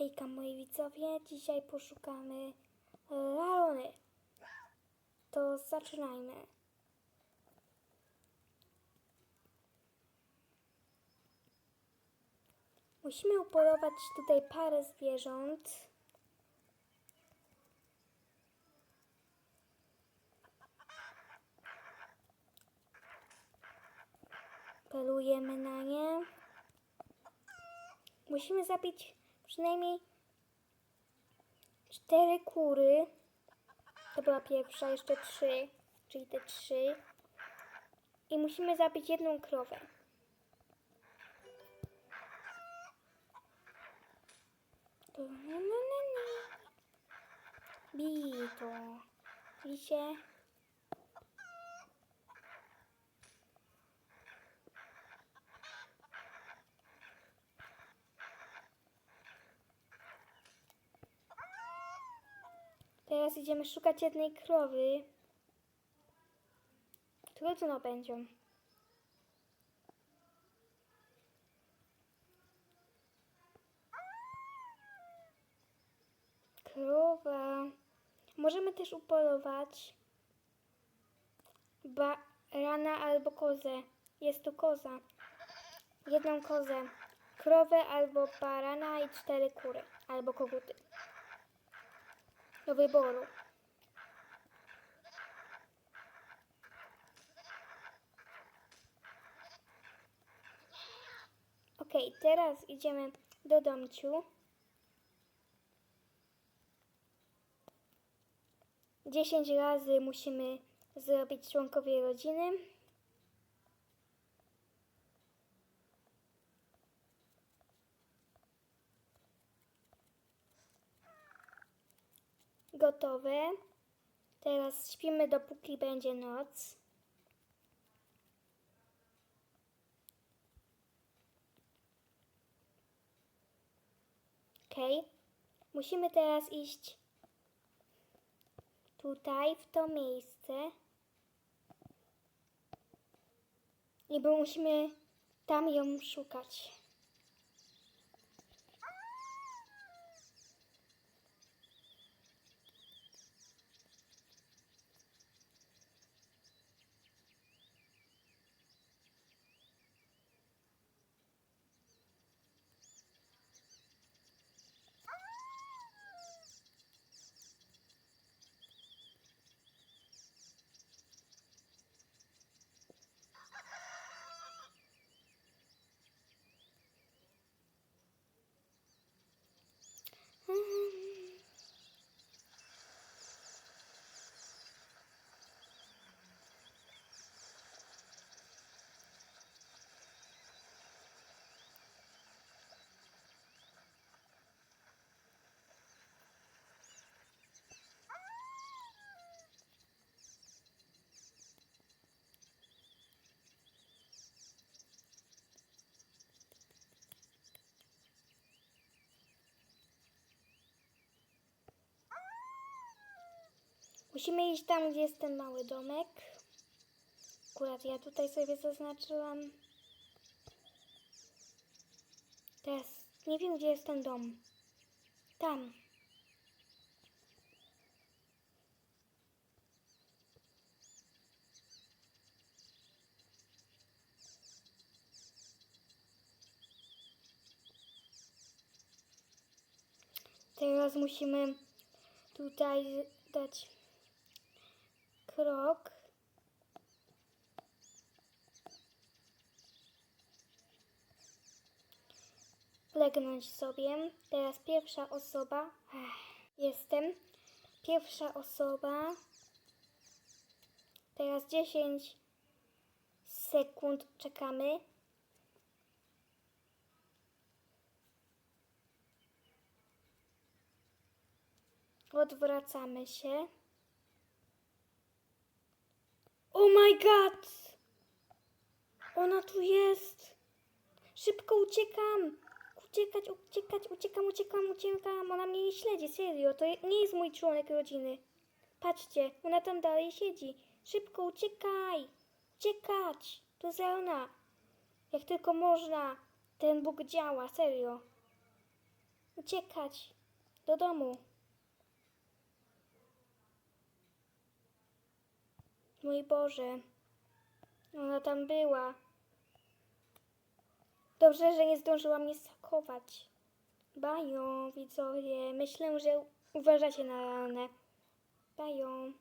Hejka moi widzowie, dzisiaj poszukamy lalony. To zaczynajmy. Musimy upolować tutaj parę zwierząt. Pelujemy na nie. Musimy zabić przynajmniej cztery kury. To była pierwsza, jeszcze trzy, czyli te trzy. I musimy zabić jedną krowę. Bij to. Widzicie? Teraz idziemy szukać jednej krowy. Trudno będzie. Krowa. Możemy też upolować barana albo kozę. Jest tu koza. Jedną kozę. Krowę albo barana i cztery kury. Albo koguty do wyboru. Ok, teraz idziemy do domciu. Dziesięć razy musimy zrobić członkowie rodziny. Gotowe. Teraz śpimy dopóki będzie noc. Ok. Musimy teraz iść tutaj, w to miejsce. I bo musimy tam ją szukać. Musimy iść tam, gdzie jest ten mały domek. Akurat ja tutaj sobie zaznaczyłam. Teraz nie wiem, gdzie jest ten dom. Tam. Teraz musimy tutaj dać krok. Legnąć sobie. Teraz pierwsza osoba. Jestem. Pierwsza osoba. Teraz 10 sekund czekamy. Odwracamy się. My god! Ona tu jest! Szybko uciekam! Uciekać, uciekać, uciekam, uciekam, uciekam. Ona mnie nie śledzi, serio. To nie jest mój członek rodziny. Patrzcie, ona tam dalej siedzi. Szybko, uciekaj! Uciekać! To ona. Jak tylko można. Ten Bóg działa, serio. Uciekać. Do domu. Mój Boże. Ona tam była. Dobrze, że nie zdążyła mnie sakować. Bają, widzowie. Myślę, że uważacie na ranę. Bają.